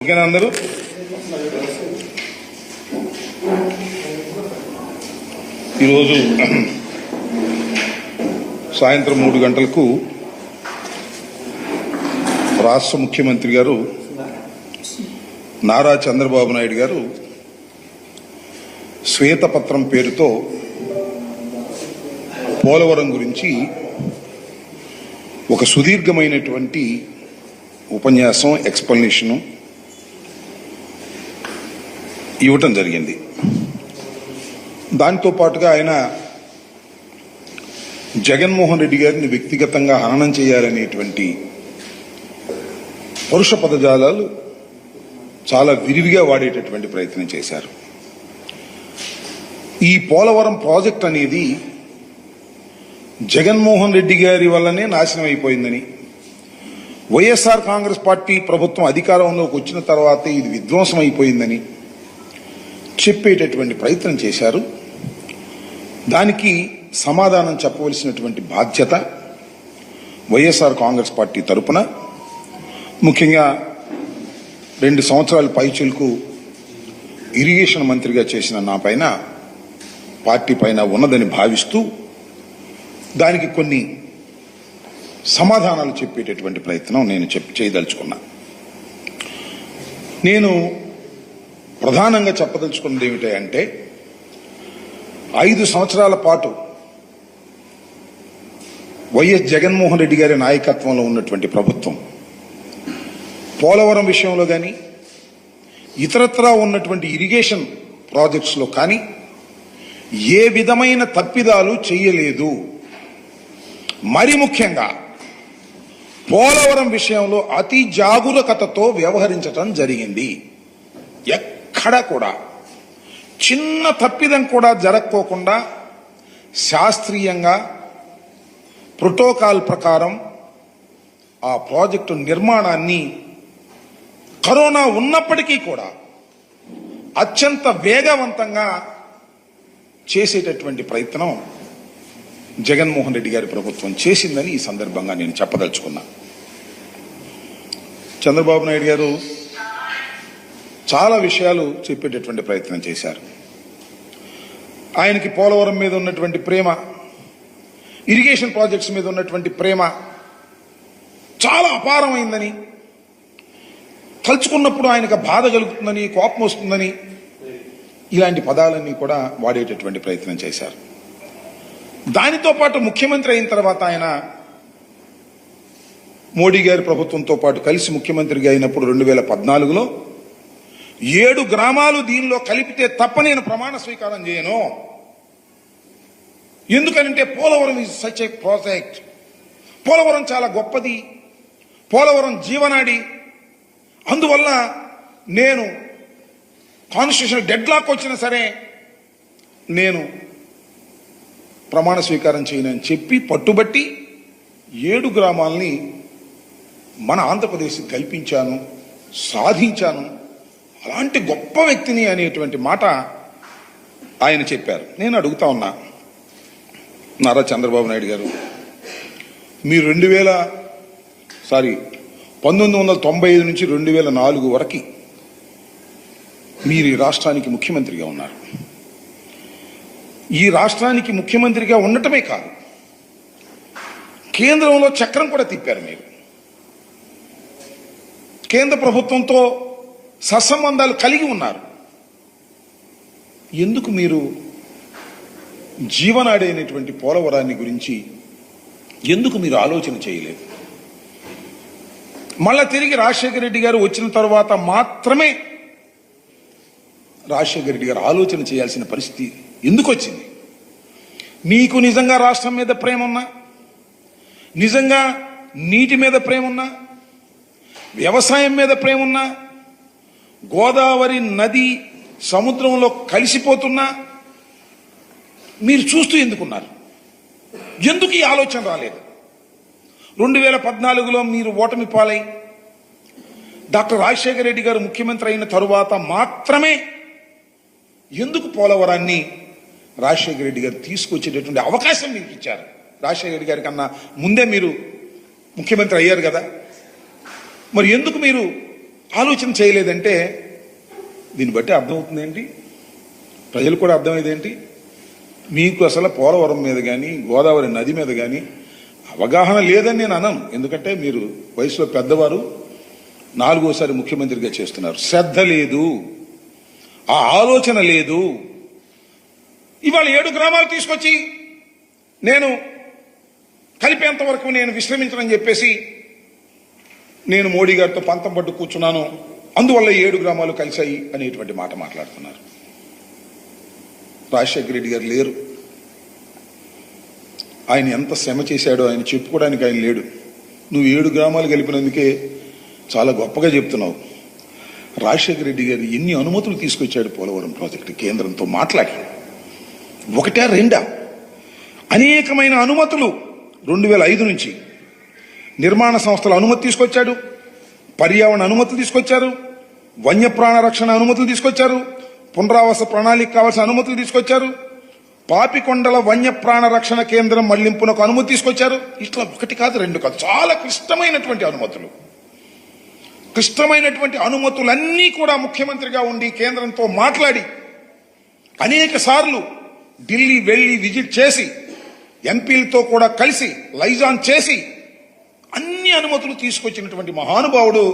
ఓకేనా అందరూ? ఈరోజు సాయంత్రం మూడు గంటలకు రాష్ట్ర ముఖ్యమంత్రి గారు నారా చంద్రబాబు నాయుడు గారు శ్వేతపత్రం పేరుతో పోలవరం గురించి ఒక సుదీర్ఘమైనటువంటి ఉపన్యాసం ఎక్స్ప్లెనేషను ఇవ్వటం జరిగింది. దాంతో పాటుగా ఆయన జగన్మోహన్ రెడ్డి గారిని వ్యక్తిగతంగా హననం చేయాలనేటువంటి పరుష పదజాలాలు చాలా విరివిగా వాడేటటువంటి ప్రయత్నం చేశారు. ఈ పోలవరం ప్రాజెక్ట్ అనేది జగన్మోహన్ రెడ్డి గారి వల్లనే నాశనం అయిపోయిందని వైఎస్ఆర్ కాంగ్రెస్ పార్టీ ప్రభుత్వం అధికారంలోకి వచ్చిన తర్వాత ఇది విధ్వంసం అయిపోయిందని చెప్పేటటువంటి ప్రయత్నం చేశారు. దానికి సమాధానం చెప్పవలసినటువంటి బాధ్యత వైఎస్ఆర్ కాంగ్రెస్ పార్టీ తరపున. ముఖ్యంగా రెండు సంవత్సరాల పైచులకు ఇరిగేషన్ మంత్రిగా చేసిన నా పైన పార్టీ పైన ఉన్నదని భావిస్తూ దానికి కొన్ని సమాధానాలు చెప్పేటటువంటి ప్రయత్నం నేను చెప్ చేయదలుచుకున్నా. నేను ప్రధానంగా చెప్పదలుచుకున్నది ఏమిటంటే ఐదు సంవత్సరాల పాటు వైఎస్ జగన్మోహన్ రెడ్డి గారి నాయకత్వంలో ఉన్నటువంటి ప్రభుత్వం పోలవరం విషయంలో కానీ ఇతరత్రా ఉన్నటువంటి ఇరిగేషన్ ప్రాజెక్ట్స్లో కానీ ఏ విధమైన తప్పిదాలు చేయలేదు. మరి ముఖ్యంగా పోలవరం విషయంలో అతి జాగురకతతో వ్యవహరించటం జరిగింది. ఎక్కడ కూడా చిన్న తప్పిదం కూడా జరక్కోకుండా శాస్త్రీయంగా ప్రోటోకాల్ ప్రకారం ఆ ప్రాజెక్టు నిర్మాణాన్ని కరోనా ఉన్నప్పటికీ కూడా అత్యంత వేగవంతంగా చేసేటటువంటి ప్రయత్నం జగన్మోహన్ రెడ్డి గారి ప్రభుత్వం చేసిందని ఈ సందర్భంగా నేను చెప్పదలుచుకున్నా. చంద్రబాబు నాయుడు గారు చాలా విషయాలు చెప్పేటటువంటి ప్రయత్నం చేశారు. ఆయనకి పోలవరం మీద ఉన్నటువంటి ప్రేమ ఇరిగేషన్ ప్రాజెక్ట్స్ మీద ఉన్నటువంటి ప్రేమ చాలా అపారమైందని తలుచుకున్నప్పుడు ఆయనకు బాధ కలుగుతుందని కోపం వస్తుందని ఇలాంటి పదాలన్నీ కూడా వాడేటటువంటి ప్రయత్నం చేశారు. దానితో పాటు ముఖ్యమంత్రి అయిన తర్వాత ఆయన మోడీ గారి ప్రభుత్వంతో పాటు కలిసి ముఖ్యమంత్రిగా అయినప్పుడు రెండు వేల పద్నాలుగులో ఏడు గ్రామాలు దీనిలో కలిపితే తప్ప నేను ప్రమాణ స్వీకారం చేయను. ఎందుకనంటే Polavaram is such a project Polavaram చాలా గొప్పది. పోలవరం జీవనాడి. అందువల్ల నేను కాన్స్టిట్యూషన్ డెడ్ లాక్ వచ్చినా సరే నేను ప్రమాణ స్వీకారం చేయనని చెప్పి పట్టుబట్టి ఏడు గ్రామాల్ని మన ఆంధ్రప్రదేశ్ కల్పించాను సాధించాను. అలాంటి గొప్ప వ్యక్తిని అనేటువంటి మాట ఆయన చెప్పారు. నేను అడుగుతా ఉన్నా నారా చంద్రబాబు నాయుడు గారు మీరు రెండు వేల సారీ పంతొమ్మిది వందల తొంభై ఐదు నుంచి రెండు వేల నాలుగు వరకు మీరు ఈ రాష్ట్రానికి ముఖ్యమంత్రిగా ఉన్నారు. ఈ రాష్ట్రానికి ముఖ్యమంత్రిగా ఉండటమే కాదు కేంద్రంలో చక్రం కూడా తిప్పారు మీరు. కేంద్ర ప్రభుత్వంతో సత్సంబంధాలు కలిగి ఉన్నారు. ఎందుకు మీరు జీవనాడైనటువంటి పోలవరాన్ని గురించి ఎందుకు మీరు ఆలోచన చేయలేదు? మళ్ళా తిరిగి రాజశేఖర రెడ్డి గారు వచ్చిన తర్వాత మాత్రమే రాజశేఖర రెడ్డి గారు ఆలోచన చేయాల్సిన పరిస్థితి ఎందుకు వచ్చింది మీకు నిజంగా రాష్ట్రం మీద ప్రేమ ఉన్నా? నిజంగా నీటి మీద ప్రేమ ఉన్నా? వ్యవసాయం మీద ప్రేమ ఉన్నా? గోదావరి నది సముద్రంలో కలిసిపోతున్నా మీరు చూస్తూ ఎందుకున్నారు? ఎందుకు ఈ ఆలోచన రాలేదు? రెండు వేల పద్నాలుగులో మీరు ఓటమి పాలై డాక్టర్ రాజశేఖర రెడ్డి గారు ముఖ్యమంత్రి అయిన తరువాత మాత్రమే ఎందుకు పోలవరాన్ని రాజశేఖర రెడ్డి గారు తీసుకొచ్చేటటువంటి అవకాశం మీకు ఇచ్చారు? రాజశేఖర రెడ్డి గారి కన్నా ముందే మీరు ముఖ్యమంత్రి అయ్యారు కదా. మరి ఎందుకు మీరు ఆలోచన చేయలేదంటే దీన్ని బట్టి అర్థమవుతుంది ఏంటి? ప్రజలు కూడా అర్థమయ్యేదేంటి మీకు అసలు పోలవరం మీద కానీ గోదావరి నది మీద కానీ అవగాహన లేదని నేను అనను. ఎందుకంటే మీరు వయసులో పెద్దవారు నాలుగోసారి ముఖ్యమంత్రిగా చేస్తున్నారు. శ్రద్ధ లేదు. ఆ ఆలోచన లేదు. ఇవాళ ఏడు గ్రామాలు తీసుకొచ్చి నేను కలిపేంత వరకు నేను విశ్రమించనని చెప్పేసి నేను మోడీ గారితో పంతం పట్టు కూర్చున్నాను. అందువల్ల ఏడు గ్రామాలు కలిశాయి అనేటువంటి మాట మాట్లాడుతున్నారు. రాజశేఖర రెడ్డి గారు లేరు. ఆయన ఎంత శ్రమ చేశాడో ఆయన చెప్పుకోవడానికి ఆయన లేడు. నువ్వు ఏడు గ్రామాలు కలిపినందుకే చాలా గొప్పగా చెప్తున్నావు. రాజశేఖర రెడ్డి గారు ఎన్ని అనుమతులు తీసుకొచ్చాడు పోలవరం ప్రాజెక్టు కేంద్రంతో మాట్లాడి. ఒకటా రెండా? అనేకమైన అనుమతులు. రెండు వేల ఐదు నుంచి నిర్మాణ సంస్థల అనుమతి తీసుకొచ్చాడు. పర్యావరణ అనుమతులు తీసుకొచ్చారు. వన్యప్రాణ రక్షణ అనుమతులు తీసుకొచ్చారు. పునరావాస ప్రణాళిక కావాల్సిన అనుమతులు తీసుకొచ్చారు. పాపికొండల వన్యప్రాణ రక్షణ కేంద్రం మళ్ళింపునకు అనుమతి తీసుకొచ్చారు. ఇట్లా ఒకటి కాదు రెండు కాదు. చాలా క్లిష్టమైనటువంటి అనుమతులు. క్లిష్టమైనటువంటి అనుమతులన్నీ కూడా ముఖ్యమంత్రిగా ఉండి కేంద్రంతో మాట్లాడి అనేక సార్లు ఢిల్లీ వెళ్ళి విజిట్ చేసి ఎంపీలతో కూడా కలిసి లైజాన్ చేసి అన్ని అనుమతులు తీసుకొచ్చినటువంటి మహానుభావుడు